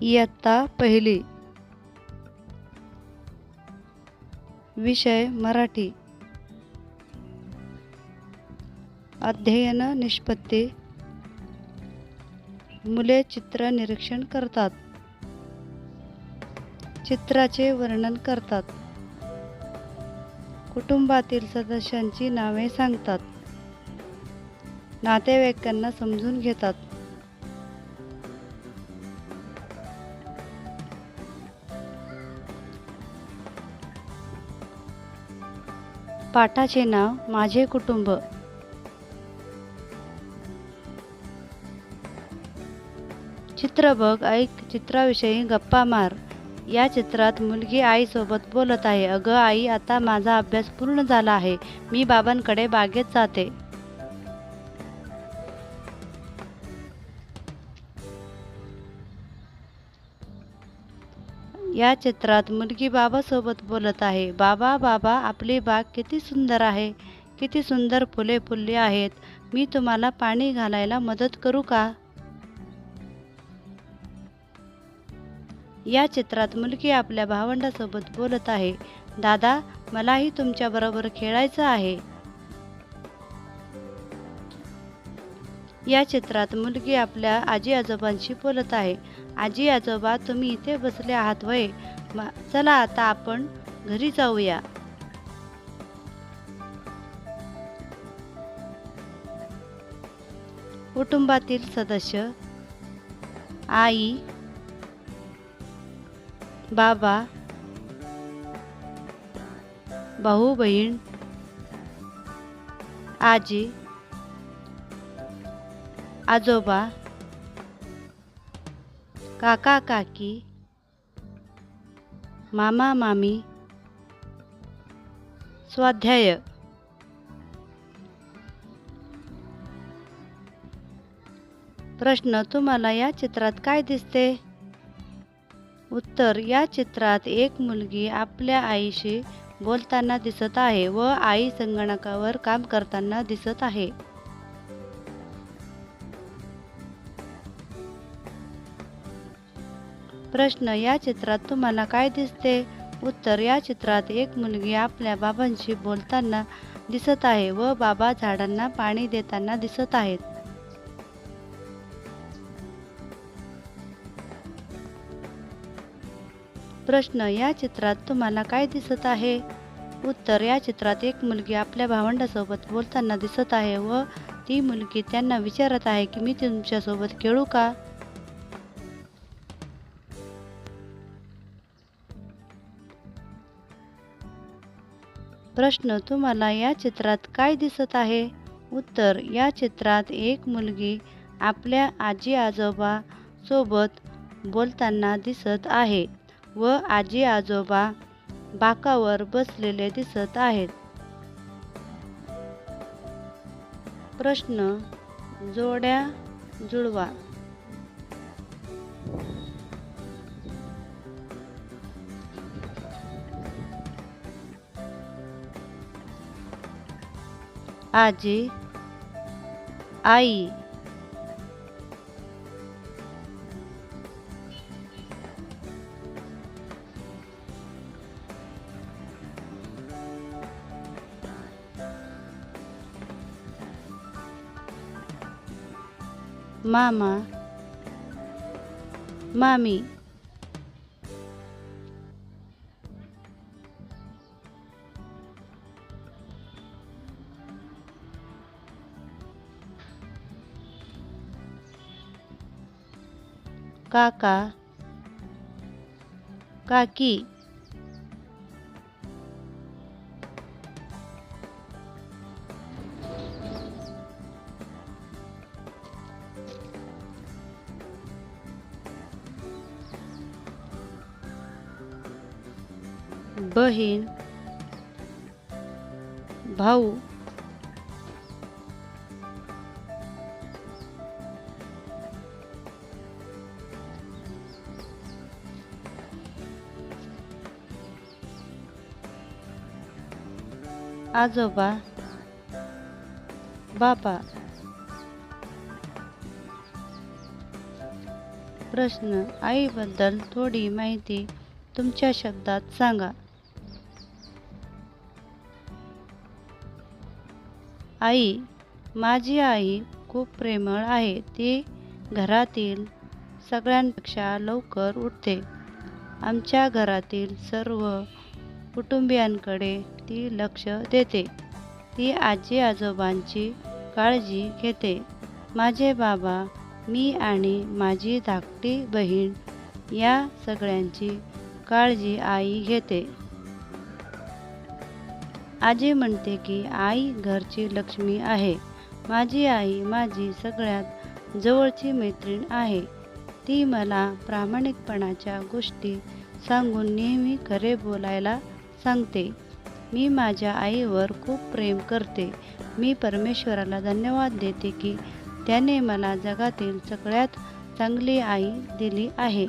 इयत्ता पहिली. विषय मराठी. अध्ययन निष्पत्ती. मुले चित्र निरीक्षण करतात. चित्राचे वर्णन करतात. कुटुंबातील सदस्यांची नावे सांगतात. नातेवाईकांना समजून घेतात. पाठाचे नाव माझे कुटुंब. चित्र बघ ऐक चित्राविषयी गप्पा मार. या चित्रात मुलगी आईसोबत बोलत आहे. अगं आई आता माझा अभ्यास पूर्ण झाला आहे. मी बाबांकडे बागेत जाते. या चित्रात मुलगी बाबासोबत बोलत आहे. बाबा बाबा आपली बाग किती सुंदर आहे. किती सुंदर फुले फुलली आहेत. मी तुम्हाला पाणी घालायला मदत करू का? या चित्रात मुलगी आपल्या भावंडासोबत बोलत आहे. दादा मलाही तुमच्याबरोबर खेळायचं आहे. या चित्रात मुलगी आपल्या आजी आजोबांशी बोलत आहे. आजी आजोबा तुम्ही इथे बसले आहात वय. म- चला आता आपण घरी जाऊया. कुटुंबातील सदस्य आई बाबा भाऊ बहीण आजी आजोबा काका काकी मामा मामी स्वाध्याय. प्रश्न तुम्हाला या चित्रात काय दिसते? उत्तर या चित्रात एक मुलगी आपल्या आईशी बोलताना दिसत आहे व आई संगणकावर काम करताना दिसत आहे. प्रश्न या चित्रात तुम्हाला काय दिसते? उत्तर या चित्रात एक मुलगी आपल्या बाबांशी बोलताना दिसत आहे व बाबा झाडांना पाणी देताना दिसत आहेत. प्रश्न या चित्रात तुम्हाला काय दिसत आहे? उत्तर या चित्रात एक मुलगी आपल्या भावंडासोबत बोलताना दिसत आहे व ती मुलगी त्यांना विचारत आहे की मी तुमच्यासोबत खेळू का? प्रश्न तुम्हाला या चित्रात काय दिसत आहे? उत्तर या चित्रात एक मुलगी आपल्या आजी आजोबा सोबत बोलताना दिसत आहे व आजी आजोबा बाकावर बसलेले दिसत आहेत. प्रश्न जोड्या जुळवा. आजी आई मामा मामी काका काकी बहीण भाऊ आजोबा बाबा प्रश्न आईबद्दल थोडी माहिती तुमच्या शब्दात सांगा. आई माझी आई खूप प्रेमळ आहे. ती घरातील सगळ्यांपेक्षा लवकर उठते. आमच्या घरातील सर्व कुटुंबियांकडे ती लक्ष देते. ती आजी आजोबांची काळजी घेते. माझे बाबा मी आणि माझी धाकटी बहीण या सगळ्यांची काळजी आई घेते. आजी म्हणते की आई घरची लक्ष्मी आहे. माझी आई माझी सगळ्यात जवळची मैत्रीण आहे. ती मला प्रामाणिकपणाच्या गोष्टी सांगून नेहमी खरे बोलायला सांगते. मी माझ्या आईवर खूप प्रेम करते. मी परमेश्वराला धन्यवाद देते की त्याने मला जगातील सगळ्यात चांगली आई दिली आहे.